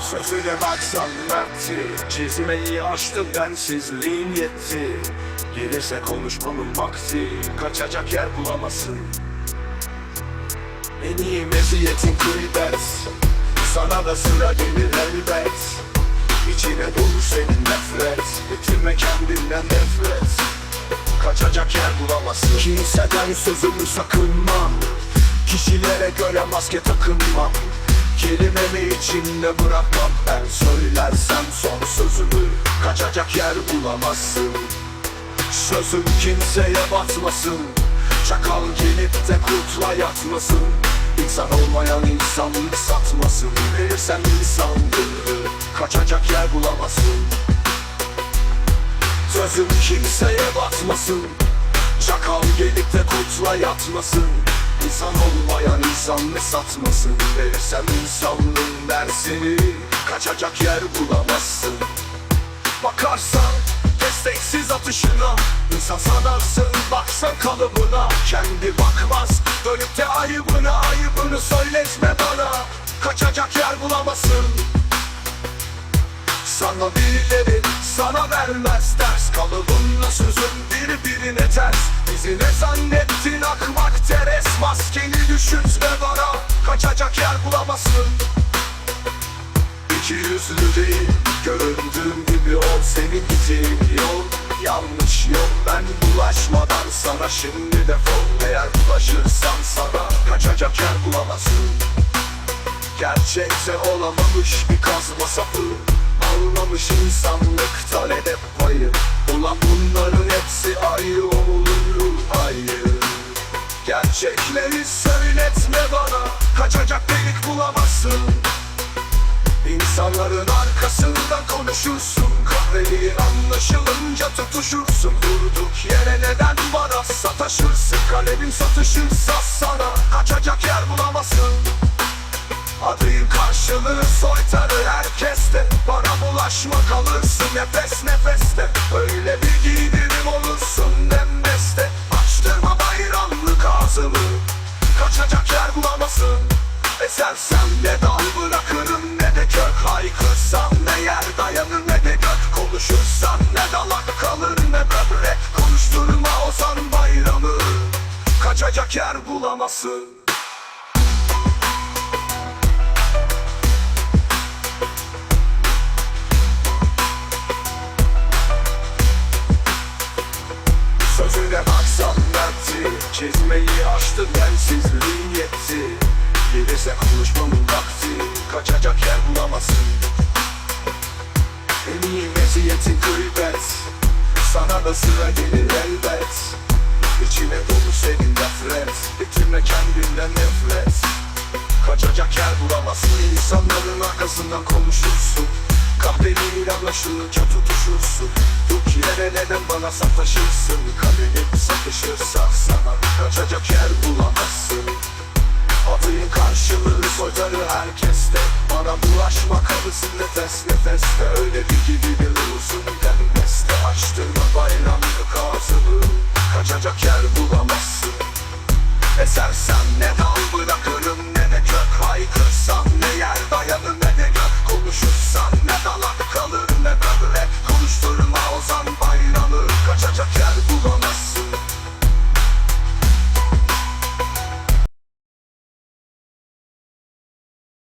Sözüne baksan mertti Çizmeyi açtım bensizliğin yetti Gelirse konuşmamın vakti. Kaçacak yer bulamazsın En iyi meziyetin gıybet Sana da sıra gelir elbet. İçine dolu senin nefret. Bitirme kendinden nefret. Kaçacak yer bulamazsın Kimseden sözümü sakınmam Kişilere göre maske takınmam. Kelimemi içinde bırakmam? Ben söylersem son sözümü Kaçacak yer bulamazsın. Sözüm kimseye batmasın. Çakal gelip de kurtla yatmasın. İnsan olmayan insanlık satmasın. Verirsen insanlığı Kaçacak yer bulamazsın. Sözüm kimseye batmasın. Çakal gelip de kurtla yatmasın İnsan olmayan insanlık satmasın? Verirsem insanlığın dersini Kaçacak yer bulamazsın. Bakarsan desteksiz atışına İnsan sanarsın baksan kalıbına. Kendi bakmaz dönüp de ayıbına Ayıbını söyletme bana. Kaçacak yer bulamazsın. Sana birileri sana vermez ders Kalıbınla sözün birbirine ters. Bizi ne zannettin akmak teres Maskeni düşünme bana Kaçacak yer bulamazsın. İki yüzlü değil Göründüğüm gibi ol. Senin gittiğin yol Yanlış yol. Ben bulaşmadan sana şimdi defol. Eğer bulaşırsan sana Kaçacak yer bulamazsın. Gerçekte olamamış bir kazma sapı Almamış insanlıktan edep payı. Ulan bunların hepsi ayı olur ayı. Gerçekleri söyletme bana. Kaçacak delik bulamazsın. İnsanların arkasından konuşursun. Kahveliğin anlaşılınca tutuşursun. Durduk yere neden bana sataşırsın Kalemin satışırsa sana Kaçacak yer bulamazsın. Adın karşılığı soytarı herkeste. Bana bulaşma kalırsın nefes nefeste. Öyle bir giydirim olursun nemmeste Açtırma bayramlık ağzımı Kaçacak yer bulamazsın Esersem ne dal bırakırım ne de kök Haykırsam. Ne yer dayanır ne de gök Konuşursam ne dalak kalır ne böbrek Konuşturma ozan bayramı. Kaçacak yer bulamazsın Sözüne baksan mertti Çizmeyi açtı bensizliğin yetti Gelirse konuşmamın vakti. Kaçacak yer bulamazsın. En iyi meziyetin gıybet Sana da sıra gelir elbet. İçine dolu senin nefret. Bitirme kendinden nefret. Kaçacak yer bulamazsın. İnsanların arkasından konuşursun Kahveliyle anlaşılınca tutuşursun. Duk yere neden bana sataşırsın? Kalemin satışırsa sana Kaçacak yer bulamazsın. Adın karşılığı soytarı herkeste Bana bulaşma kalırsın nefes nefeste Öyle bir gibi bir uzun denmeste Açtırma bayramlık ağzını Kaçacak yer bulamazsın. Esersen ne dal